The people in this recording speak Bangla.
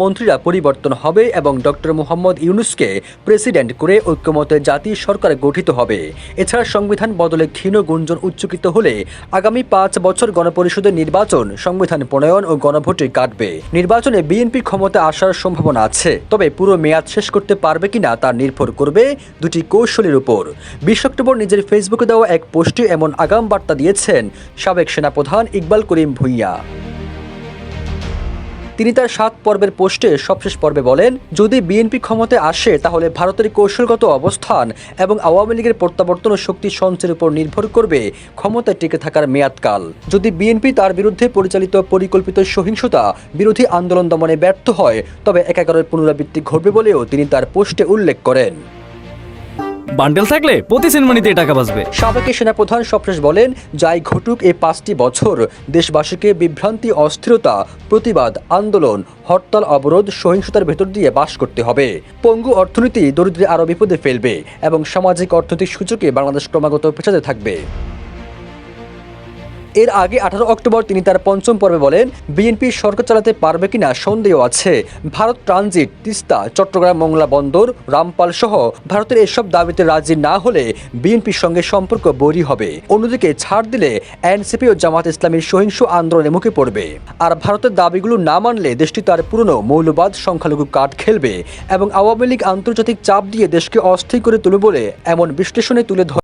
মন্ত্রীরা পরিবর্তন হবে এবং ডক্টর মোহাম্মদ ইউনুসকে প্রেসিডেন্ট করে ঐক্যমতে জাতীয় সরকার গঠিত হবে। এছাড়া সংবিধান বদলে ক্ষীণ গুঞ্জন উচ্চকিত হলে আগামী পাঁচ বছর গণপরিষদের নির্বাচন, সংবিধান প্রণয়ন ও গণভোটে কাটবে। নির্বাচনে বিএনপি ক্ষমতা আসার সম্ভাবনা আছে, তবে পুরো মেয়াদ শেষ করতে পারবে কিনা তা নির্ভর করবে দুটি কৌশলের উপর। বিশ অক্টোবর নিজের ফেসবুকে দেওয়া এক পোস্টে এমন আগাম বার্তা দিয়েছেন সাবেক সেনাপ্রধান ইকবাল করিম ভুইয়া। তিনি তার সাত পর্বের পোস্টে সবশেষ পর্বে বলেন, যদি বিএনপি ক্ষমতায় আসে, তাহলে ভারতের কৌশলগত অবস্থান এবং আওয়ামী লীগের প্রত্যাবর্তন ও শক্তি সঞ্চয়ের উপর নির্ভর করবে ক্ষমতায় টিকে থাকার মেয়াদকাল। যদি বিএনপি তার বিরুদ্ধে পরিচালিত পরিকল্পিত সহিংসতা বিরোধী আন্দোলন দমনে ব্যর্থ হয়, তবে একাগারের পুনরাবৃত্তি ঘটবে বলেও তিনি তার পোস্টে উল্লেখ করেন। বান্ডেল থাকলে প্রতি সিনেমানিতে টাকা বাঁচবে। সাবেক সেনা সেনাপ্রধান সপ্রেশ বলেন, যাই ঘটুক এ পাঁচটি বছর, দেশবাসীকে বিভ্রান্তি, অস্থিরতা, প্রতিবাদ, আন্দোলন, হরতাল, অবরোধ, সহিংসতার ভেতর দিয়ে বাস করতে হবে। পঙ্গু অর্থনীতি দরিদ্রে আরও বিপদে ফেলবে এবং সামাজিক অর্থনৈতিক সূচকে বাংলাদেশ ক্রমাগত পেছাতে থাকবে। এর আগে আঠারো অক্টোবর তিনি তার পঞ্চম পর্বে বলেন, বিএনপি সরকার চালাতে পারবে কিনা সন্দেহ আছে। ভারত ট্রানজিট, তিস্তা, চট্টগ্রাম মংলা বন্দর, রামপাল সহ ভারতের এসব দাবিতে রাজি না হলে বিএনপির সঙ্গে সম্পর্ক বৈরী হবে। অন্যদিকে ছাড় দিলে এনসিপি ও জামাত ইসলামীর সহিংস আন্দোলনে মুখে পড়বে। আর ভারতের দাবিগুলো না মানলে দেশটি তার পুরনো মৌলবাদ সংখ্যালঘু কাঠ খেলবে এবং আওয়ামী লীগ আন্তর্জাতিক চাপ দিয়ে দেশকে অস্থির করে তুলবে বলে এমন বিশ্লেষণে তুলে ধরে